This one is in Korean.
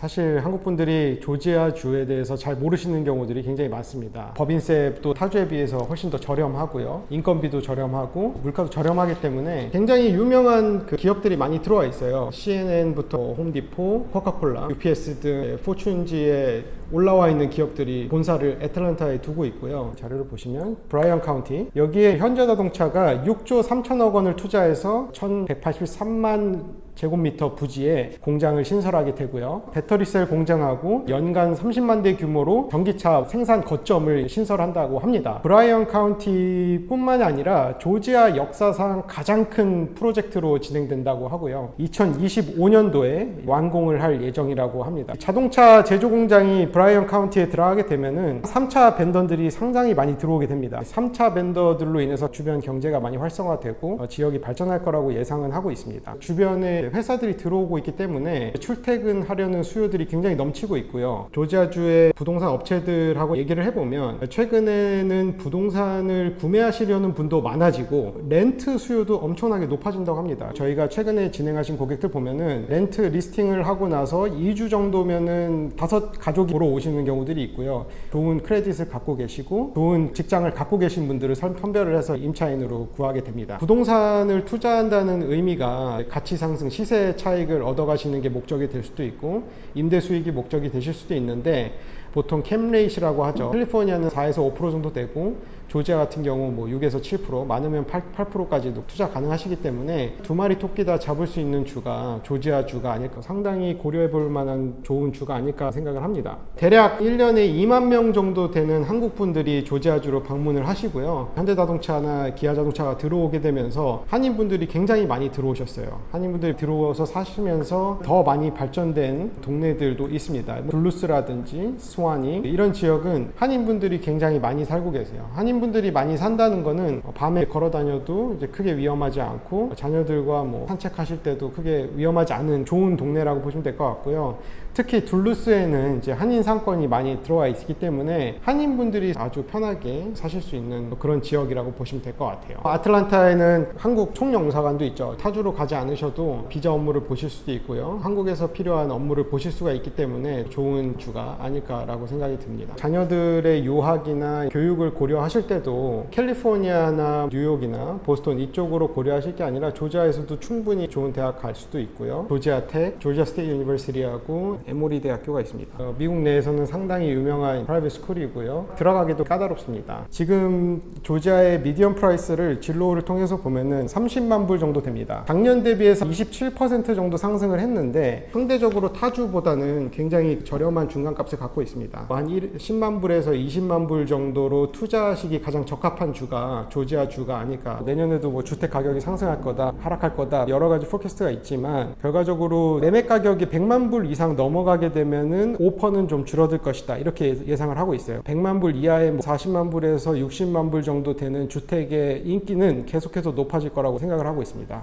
사실 한국 분들이 조지아 주에 대해서 잘 모르시는 경우들이 굉장히 많습니다. 법인세도 타주에 비해서 훨씬 더 저렴하고요. 인건비도 저렴하고 물가도 저렴하기 때문에 굉장히 유명한 그 기업들이 많이 들어와 있어요. CNN부터 홈디포, 코카콜라, UPS 등 포춘지에 올라와 있는 기업들이 본사를 애틀란타에 두고 있고요. 자료를 보시면 브라이언 카운티 여기에 현대자동차가 6조 3천억 원을 투자해서 1,183만 제곱미터 부지에 공장을 신설하게 되고요. 배터리셀 공장하고 연간 30만 대 규모로 전기차 생산 거점을 신설한다고 합니다. 브라이언 카운티뿐만 아니라 조지아 역사상 가장 큰 프로젝트로 진행된다고 하고요. 2025년도에 완공을 할 예정이라고 합니다. 자동차 제조 공장이 브라이언 카운티에 들어가게 되면은 3차 벤더들이 상당히 많이 들어오게 됩니다. 3차 벤더들로 인해서 주변 경제가 많이 활성화되고 어, 지역이 발전할 거라고 예상은 하고 있습니다. 주변에 회사들이 들어오고 있기 때문에 출퇴근하려는 수요들이 굉장히 넘치고 있고요. 조지아주의 부동산 업체들하고 얘기를 해보면 최근에는 부동산을 구매하시려는 분도 많아지고 렌트 수요도 엄청나게 높아진다고 합니다. 저희가 최근에 진행하신 고객들 보면은 렌트 리스팅을 하고 나서 2주 정도면은 다섯 보러 오시는 경우들이 있고요. 좋은 크레딧을 갖고 계시고 좋은 직장을 갖고 계신 분들을 선- 선별을 해서 임차인으로 구하게 됩니다. 부동산을 투자한다는 의미가 가치 상승, 시세 차익을 얻어가시는 게 목적이 될 수도 있고 임대 수익이 목적이 되실 수도 있는데 보통 캠레이시라고 하죠. 캘리포니아는 4에서 5% 정도 되고 조지아 같은 경우 뭐 6에서 7% 많으면 8, 8%까지도 투자 가능하시기 때문에 두 마리 토끼 다 잡을 수 있는 주가 조지아 주가 아닐까 상당히 고려해 볼 만한 좋은 주가 아닐까 생각을 합니다. 대략 1년에 2만 명 정도 되는 한국 분들이 조지아 주로 방문을 하시고요. 현대자동차나 기아자동차가 들어오게 되면서 한인 분들이 굉장히 많이 들어오셨어요. 한인 분들이 들어와서 사시면서 더 많이 발전된 동네들도 있습니다. 뭐 블루스라든지 스와니 이런 지역은 한인 분들이 굉장히 많이 살고 계세요. 한인 분들이 많이 산다는 거는 밤에 걸어 다녀도 이제 크게 위험하지 않고 자녀들과 뭐 산책하실 때도 크게 위험하지 않은 좋은 동네라고 보시면 될 것 같고요. 특히 둘루스에는 이제 한인 상권이 많이 들어와 있기 때문에 한인 분들이 아주 편하게 사실 수 있는 그런 지역이라고 보시면 될 것 같아요. 아틀란타에는 한국 총영사관도 있죠. 타주로 가지 않으셔도 비자 업무를 보실 수도 있고요. 한국에서 필요한 업무를 보실 수가 있기 때문에 좋은 주가 아닐까라고 생각이 듭니다. 자녀들의 유학이나 교육을 고려하실 때도 캘리포니아나 뉴욕이나 보스턴 이쪽으로 고려하실 게 아니라 조지아에서도 충분히 좋은 대학 갈 수도 있고요. 조지아 텍, 조지아 스테이트 유니버시티하고 에모리 대학교가 있습니다. 어, 미국 내에서는 상당히 유명한 프라이빗 스쿨이고요. 들어가기도 까다롭습니다. 지금 조지아의 미디엄 프라이스를 진로를 통해서 보면은 30만 불 정도 됩니다. 작년 대비해서 27% 정도 상승을 했는데 상대적으로 타주보다는 굉장히 저렴한 중간값을 갖고 있습니다. 한 1, 10만 불에서 20만 불 정도로 투자 가장 적합한 주가 조지아 주가 아닐까. 내년에도 뭐 주택 가격이 상승할 거다, 하락할 거다 여러 가지 포캐스트가 있지만 결과적으로 매매 가격이 100만 불 이상 넘어가게 되면은 오퍼는 좀 줄어들 것이다 이렇게 예상을 하고 있어요. 100만 불 이하의 뭐 40만 불에서 60만 불 정도 되는 주택의 인기는 계속해서 높아질 거라고 생각을 하고 있습니다.